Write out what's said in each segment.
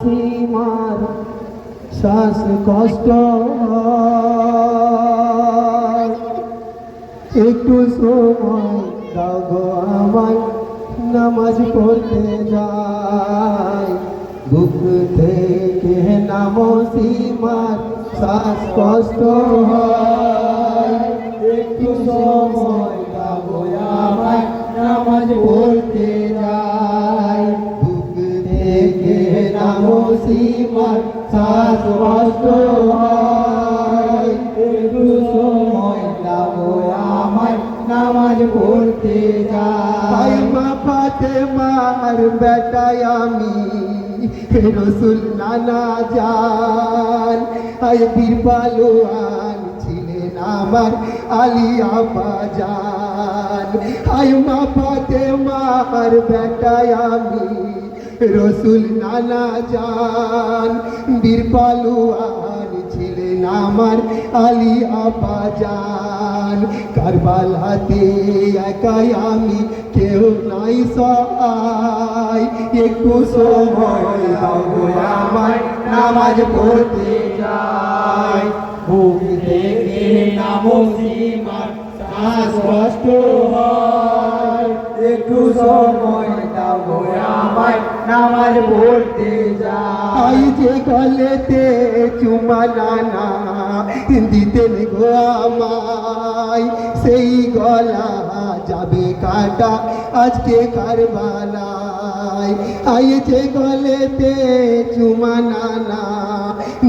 সীমার শ্বাস কষ্ট। একটু সময় দাও আমায়, নামাজ পড়তে যাই বুক থেকে নামো সীমার শ্বাস কষ্ট হয় একটু সময় সীমার শ্বাস কষ্ট সময় দাও আমায় নামাজ পড়তে যাই মা পাতে মার বেটাই আমি রসুল নানা জান আই বীর পালোয়ান ছিলেন আমার আলিয়া বাজান আই মা মার বেটাই আমি রসুল নানা জান। বীর পালুয়ান ছিলেন আমার আলী আবাজান কারবালাতে একাই আমি, কেউ নাই সহায়। একটু সময় গো নামাজ পড়তে যাই। বুক থেকে নামো সীমার শ্বাস কষ্ট হয় একটু সময় দাও আমায়, নামাজ পড়তে যাই যে গলেতে চুমা নানা দিতেন গো আমায়, সেই গলা যাবে কাটা আজকে কারবালায়। আই যে গলেতে চুমা নানা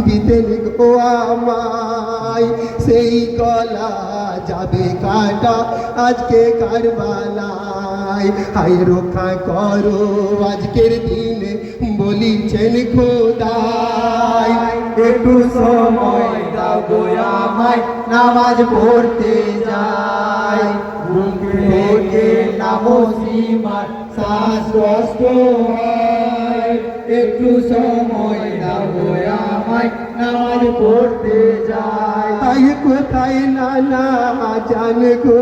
দিতেন গো আমায়, সেই গলা যাবে কাটা, আজকে কারবালায়। হাই রক্ষা করো, আজকের দিন বলিছেন খোদাই। একটু সময় দাও গো আমায়, নামাজ পড়তে যাই। ঘুম থেকে নামো সীমার শ্বাস কষ্ট হয় একটু সময় দাও আমায়, নামাজ পড়তে যাই। আই কোথায় নানা জান গো?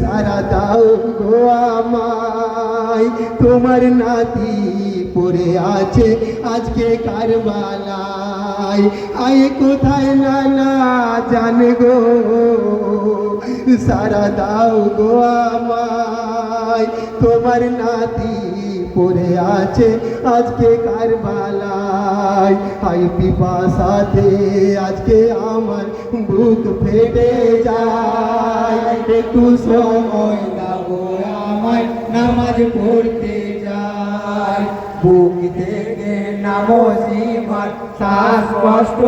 সারা দাও গো আমায়। তোমার নাতি পড়ে আছে আজকে কারবালায় আয় কোথায় নানা জান গো? সারা দাও গো আমায়। তোমার নাতি পড়ে আছে আজকে কারবালায়। আই পিপাসাতে আজকে আমার বুক ফেটে যায়। একটু সময় দাও আমায়, নামাজ পড়তে বুক থেকে নামো সীমার শ্বাস কষ্ট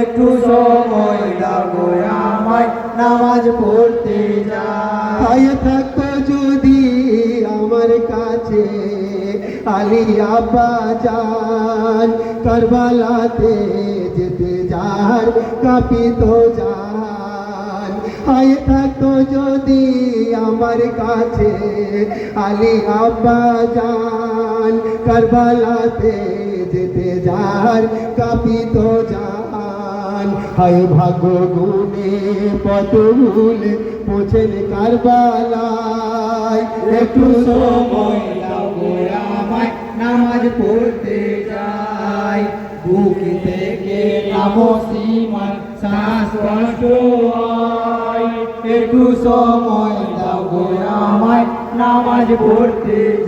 একটু সময় দাও আমায়, নামাজ পড়তে যায় থাকতো যদি আমার কাছে আলিয়া বাজান কারবালাতে যেতে যার, কাপিত যান। আয় থাকতো যদি আমার কাছে আলী আব্বা যান কারবালাতে যেতে যার কাপিত যান হায় ভাগ্য গুণে পত পৌঁছেন কারবালায়। একটু নামাজ পড়তে যাই। বুক থেকে নামো সীমার শ্বাস কষ্ট একটু সময় আমায় নামাজ পড়তে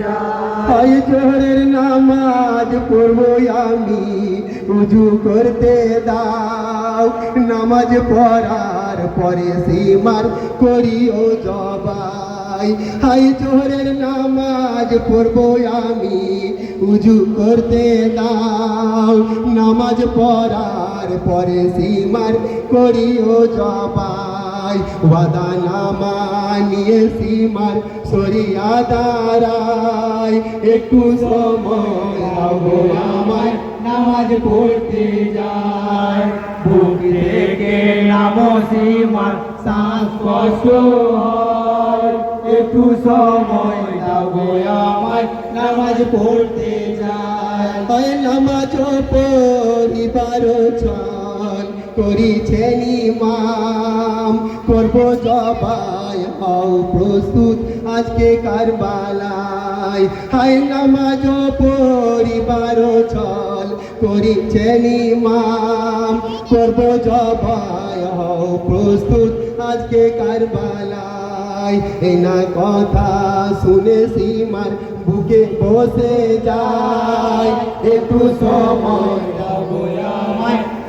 জোহরের নামাজ পড়ব আমি, উজু করতে দাও। নামাজ পড়ার পরে সীমার করিও জবাই। হাই জোহরের নামাজ পড়ব আমি, উজু করতে দাও। নামাজ পড়ার পরে সীমার করিও জবাই। ওয়াদা নামা নিয়ে সীমার সরিয়া দাঁড়ায় একটু সময় দাও গো আমায়, নামাজ পড়তে যায়। বুক থেকে নামো সীমার শ্বাস কষ্ট একটু সময় দাও গো আমায়, নামাজ পড়তে যায়। নামাজ পরিবার চল করিছেন ইমাম। করব জবাই, হও প্রস্তুত আজকে কারবালায়। যাই হাই নামাজ পরিবার ছল করিছে নিমাম করব জবাই, হও প্রস্তুত আজকে কারবালায়। এই না কথা শুনে সীমার বুকে বসে যায়। একটু সময়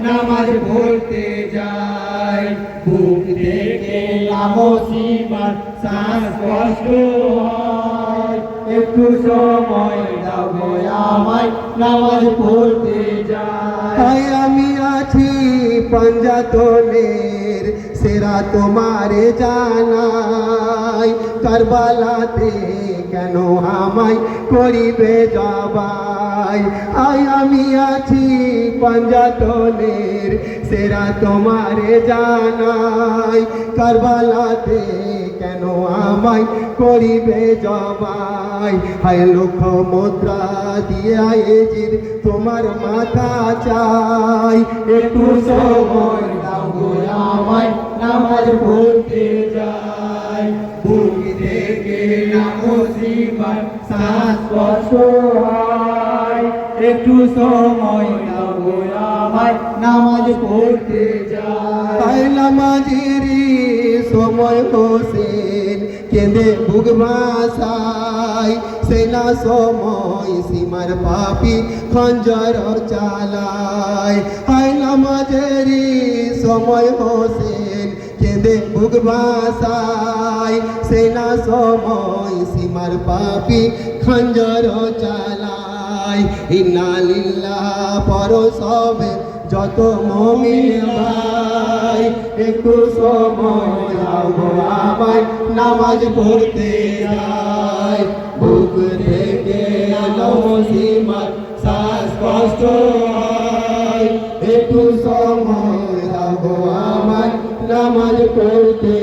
নামাজ পড়তে যাই। বুক থেকে সীমার শ্বাস কষ্ট হয়। একটু সময় দাও আমায়, নামাজ পড়তে যাই। আমি আছি পাঞ্জা পঞ্জাতনের সেরা তোমারে জানাই। কারবালাতে কেন আমায় করিবে জবাই আই আমি আছি পঞ্জাতনের সেরা তোমারে জানাই। কারবালাতে কেন আমায় করিবে জবাই? হায় লক্ষ মুদ্রা দিয়ে আয়েজির তোমার মাথা চাই। একটু সময় দাও আমায়, নামাজ পড়তে যাই। বুক থেকে নামো সীমার শ্বাস কষ্ট হয় একটু সময় দাও আমায়, নামাজ পড়তে যাই তাই নামাজেরই সময় হোসেন কেঁদে বুক ভাসাই সেনা সময় সীমার পাপি খঞ্জর চালায় হাই নামাজেরই সময় হোসেন কেঁদে বুক ভাসাই সেনা সময় সীমার পাপি খঞ্জর চালায় ইন্নালিল্লাহ পর সবে যত মমিন ভাই। একটু সময় আমায়, নামাজ পড়তে যাই। বুক থেকে নমসীমার শ্বাস কষ্ট একটু সময় দাও আমায়, নামাজ পড়তে